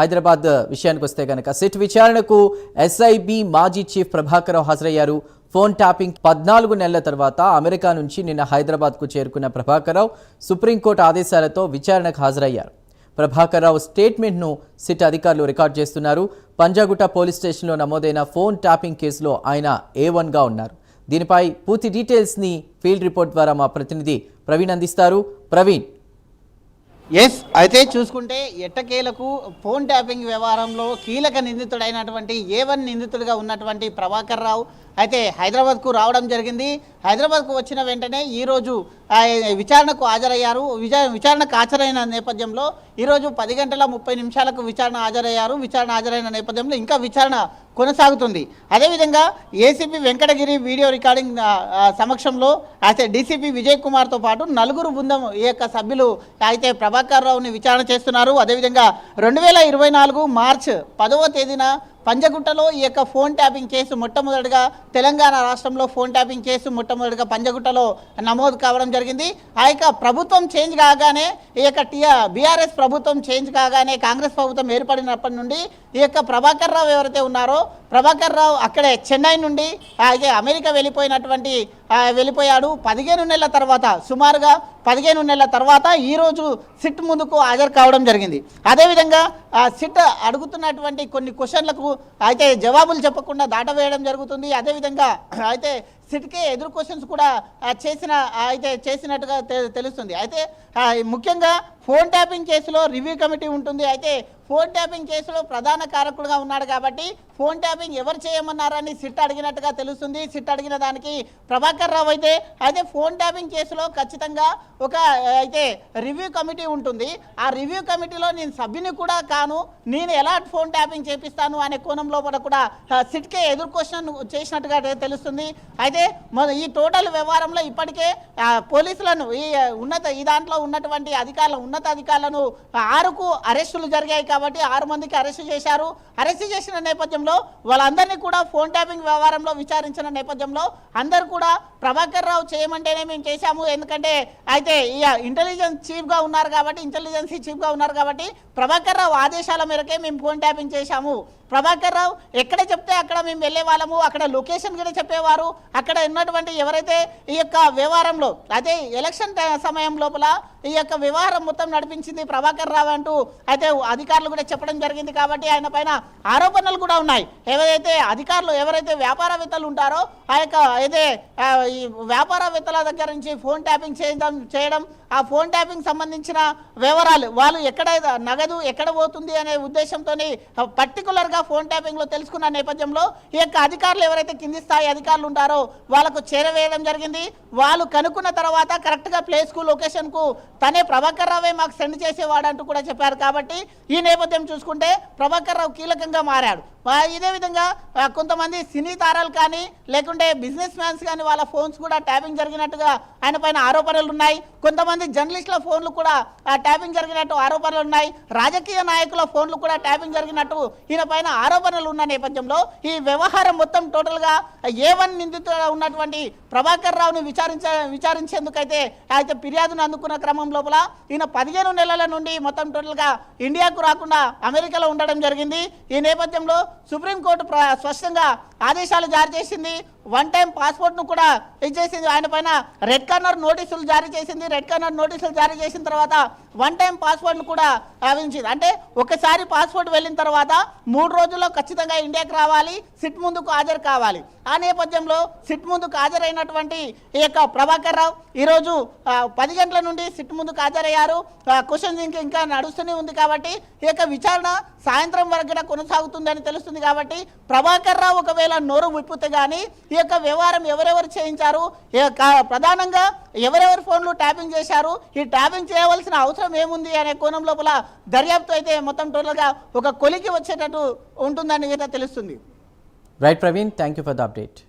హైదరాబాద్ విషయానికి వస్తే కనుక సిట్ విచారణకు ఎస్ఐబి మాజీ చీఫ్ ప్రభాకర్ హాజరయ్యారు. ఫోన్ ట్యాపింగ్ పద్నాలుగు నెలల తర్వాత అమెరికా నుంచి నిన్న హైదరాబాద్కు చేరుకున్న ప్రభాకరావు సుప్రీంకోర్టు ఆదేశాలతో విచారణకు హాజరయ్యారు. ప్రభాకర్రావు స్టేట్మెంట్ను సిట్ అధికారులు రికార్డ్ చేస్తున్నారు. పంజాగుట్ట పోలీస్ స్టేషన్లో నమోదైన ఫోన్ ట్యాపింగ్ కేసులో ఆయన ఏ వన్గా ఉన్నారు. దీనిపై పూర్తి డీటెయిల్స్ని ఫీల్డ్ రిపోర్ట్ ద్వారా మా ప్రతినిధి ప్రవీణ్ అందిస్తారు. ప్రవీణ్ ఎస్ అయితే చూసుకుంటే ఎట్టకేలకు ఫోన్ ట్యాపింగ్ వ్యవహారంలో కీలక నిందితుడైనటువంటి ఏ వన్ నిందితుడిగా ఉన్నటువంటి ప్రభాకర్ రావు అయితే హైదరాబాద్కు రావడం జరిగింది. హైదరాబాద్కు వచ్చిన వెంటనే ఈరోజు విచారణకు హాజరయ్యారు. విచార విచారణకు హాజరైన నేపథ్యంలో ఈరోజు పది గంటల ముప్పై నిమిషాలకు విచారణ హాజరయ్యారు. విచారణ హాజరైన నేపథ్యంలో ఇంకా విచారణ కొనసాగుతుంది. అదేవిధంగా ఏసీపీ వెంకటగిరి వీడియో రికార్డింగ్ సమక్షంలో అయితే డీసీపీ విజయ్ కుమార్తో పాటు నలుగురు బృందం ఈ యొక్క సభ్యులు అయితే ప్రభాకర్ రావుని విచారణ చేస్తున్నారు. అదేవిధంగా రెండు వేల ఇరవై నాలుగు మార్చ్ పదవ తేదీన పంజగుట్టలో ఈ యొక్క ఫోన్ ట్యాపింగ్ కేసు మొట్టమొదటిగా తెలంగాణ రాష్ట్రంలో ఫోన్ ట్యాపింగ్ కేసు మొట్టమొదటిగా పంజగుట్టలో నమోదు కావడం జరిగింది. ఆ యొక్క ప్రభుత్వం చేంజ్ కాగానే ఈ యొక్క టీఆర్ బీఆర్ఎస్ ప్రభుత్వం చేంజ్ కాగానే కాంగ్రెస్ ప్రభుత్వం ఏర్పడినప్పటి నుండి ఈ యొక్క ప్రభాకర్ రావు ఎవరైతే ఉన్నారో ప్రభాకర్ రావు అక్కడే చెన్నై నుండి అలాగే అమెరికా వెళ్ళిపోయినటువంటి వెళ్ళిపోయాడు. పదిహేను నెలల తర్వాత సుమారుగా పదిహేను నెలల తర్వాత ఈరోజు సిట్ ముందుకు హాజరు కావడం జరిగింది. అదేవిధంగా ఆ సిట్ అడుగుతున్నటువంటి కొన్ని క్వశ్చన్లకు అయితే జవాబులు చెప్పకుండా దాటవేయడం జరుగుతుంది. అదేవిధంగా అయితే సిట్కే ఎదురు క్వశ్చన్స్ కూడా చేసిన అయితే చేసినట్టుగా తె- తెలుస్తుంది. అయితే ముఖ్యంగా ఫోన్ ట్యాపింగ్ కేసులో రివ్యూ కమిటీ ఉంటుంది. అయితే ఫోన్ ట్యాపింగ్ కేసులో ప్రధాన కారకుడుగా ఉన్నాడు కాబట్టి ఫోన్ ట్యాపింగ్ ఎవరు చేయమన్నారని సిట్ అడిగినట్టుగా తెలుస్తుంది. సిట్ అడిగిన దానికి ప్రభాకర్ రావు అయితే అయితే ఫోన్ ట్యాపింగ్ కేసులో ఖచ్చితంగా ఒక అయితే రివ్యూ కమిటీ ఉంటుంది. ఆ రివ్యూ కమిటీలో నేను సభ్యుని కూడా కాను. నేను ఎలా ఫోన్ ట్యాపింగ్ చేపిస్తాను అనే కోణంలో కూడా కూడా సిట్కే ఎదురు క్వశ్చన్ చేసినట్టుగా తెలుస్తుంది. అయితే ఈ టోటల్ వ్యవహారంలో ఇప్పటికే పోలీసులను ఈ ఉన్నత ఈ దాంట్లో ఉన్నటువంటి అధికారులు ఉన్నత అధికారులను ఆరుకు అరెస్టులు జరిగాయి కాబట్టి ఆరు మందికి అరెస్టు చేశారు. అరెస్టు చేసిన నేపథ్యంలో వాళ్ళందరినీ కూడా ఫోన్ ట్యాపింగ్ వ్యవహారంలో విచారించిన నేపథ్యంలో అందరూ కూడా ప్రభాకర్ రావు చేయమంటేనే మేము చేశాము. ఎందుకంటే అయితే ఇంటెలిజెన్స్ చీఫ్గా ఉన్నారు కాబట్టి ఇంటెలిజెన్స్ చీఫ్గా ఉన్నారు కాబట్టి ప్రభాకర్ రావు ఆదేశాల మేరకే మేము ఫోన్ ట్యాపింగ్ చేశాము. ప్రభాకర్ రావు ఎక్కడ చెప్తే అక్కడ మేము వెళ్ళే వాళ్ళము. అక్కడ లొకేషన్ కూడా చెప్పేవారు. అక్కడ ఉన్నటువంటి ఎవరైతే ఈ యొక్క వ్యవహారంలో అదే ఎలక్షన్ సమయం లోపల ఈ యొక్క వ్యవహారం మొత్తం నడిపించింది ప్రభాకర్ రావు అంటూ అయితే అధికారులు కూడా చెప్పడం జరిగింది కాబట్టి ఆయన పైన ఆరోపణలు కూడా ఉన్నాయి. ఏవైతే అధికారులు ఎవరైతే వ్యాపారవేత్తలు ఉంటారో ఆ యొక్క అయితే ఈ వ్యాపారవేత్తల దగ్గర నుంచి ఫోన్ ట్యాపింగ్ చేయడం చేయడం ఆ ఫోన్ ట్యాపింగ్ సంబంధించిన వివరాలు వాళ్ళు ఎక్కడ నగదు ఎక్కడ పోతుంది అనే ఉద్దేశంతో పర్టికులర్గా ఫోన్ ట్యాపింగ్లో తెలుసుకున్న నేపథ్యంలో ఈ యొక్క అధికారులు ఎవరైతే కింది స్థాయి అధికారులు ఉంటారో వాళ్ళకు చేరవేయడం జరిగింది. వాళ్ళు కనుక్కున్న తర్వాత కరెక్ట్గా ప్లేస్కు లొకేషన్కు తనే ప్రభాకర్ రావే మాకు సెండ్ చేసేవాడు అంటూ కూడా చెప్పారు కాబట్టి ఈ నేపథ్యం చూసుకుంటే ప్రభాకర్ రావు కీలకంగా మారాడు. ఇదే విధంగా కొంతమంది సినీ తారాలు కానీ లేకుంటే బిజినెస్ మ్యాన్స్ కానీ వాళ్ళ ఫోన్స్ కూడా ట్యాపింగ్ జరిగినట్టుగా ఆయన పైన ఆరోపణలు ఉన్నాయి. కొంతమంది జర్నలిస్టుల ఫోన్లు కూడా ట్యాపింగ్ జరిగినట్టు ఆరోపణలు ఉన్నాయి. రాజకీయ నాయకుల ఫోన్లు కూడా ట్యాపింగ్ జరిగినట్టు ఈయన పైన ఆరోపణలు ఉన్న నేపథ్యంలో ఈ వ్యవహారం మొత్తం టోటల్గా ఏ వన్ నిందితుడు ఉన్నటువంటి ప్రభాకర్ రావును విచారించ విచారించేందుకైతే అయితే ఫిర్యాదును అందుకున్న క్రమం లోపల ఈయన పదిహేను నెలల నుండి మొత్తం టోటల్గా ఇండియాకు రాకుండా అమెరికాలో ఉండడం జరిగింది. ఈ నేపథ్యంలో సుప్రీంకోర్టు ప్ర స్పష్టంగా ఆదేశాలు జారీ చేసింది. వన్ టైం పాస్పోర్ట్ను కూడా ఇచ్చేసింది ఆయన పైన రెడ్ కార్నర్ నోటీసులు జారీ చేసింది. రెడ్ కార్నర్ నోటీసులు జారీ చేసిన తర్వాత వన్ టైం పాస్పోర్ట్ను కూడా ఆవించింది. అంటే ఒకసారి పాస్పోర్ట్ వెళ్ళిన తర్వాత మూడు రోజుల్లో ఖచ్చితంగా ఇండియాకి రావాలి సిట్ ముందుకు హాజరు కావాలి. ఆ నేపథ్యంలో సిట్ ముందుకు హాజరైనటువంటి ఈ యొక్క ప్రభాకర్ రావు ఈరోజు పది గంటల నుండి సిట్ ముందుకు హాజరయ్యారు. క్వశ్చన్ ఇంకా ఇంకా నడుస్తూనే ఉంది కాబట్టి ఈ యొక్క విచారణ సాయంత్రం వరకు కూడా కొనసాగుతుందని తెలుస్తుంది కాబట్టి ప్రభాకర్ రావు ఒకవేళ నోరు విప్పితే కానీ ఈ యొక్క వ్యవహారం ఎవరెవరు చేయించారు? ప్రధానంగా ఎవరెవరు ఫోన్లు ట్యాపింగ్ చేశారు? ఈ ట్యాపింగ్ చేయవలసిన అవసరం ఏముంది అనే కోణం లోపల దర్యాప్తు అయితే మొత్తం టోటల్గా ఒక కొలికి వచ్చేటట్టు ఉంటుందని అయితే తెలుస్తుంది. Right Praveen thank you for the update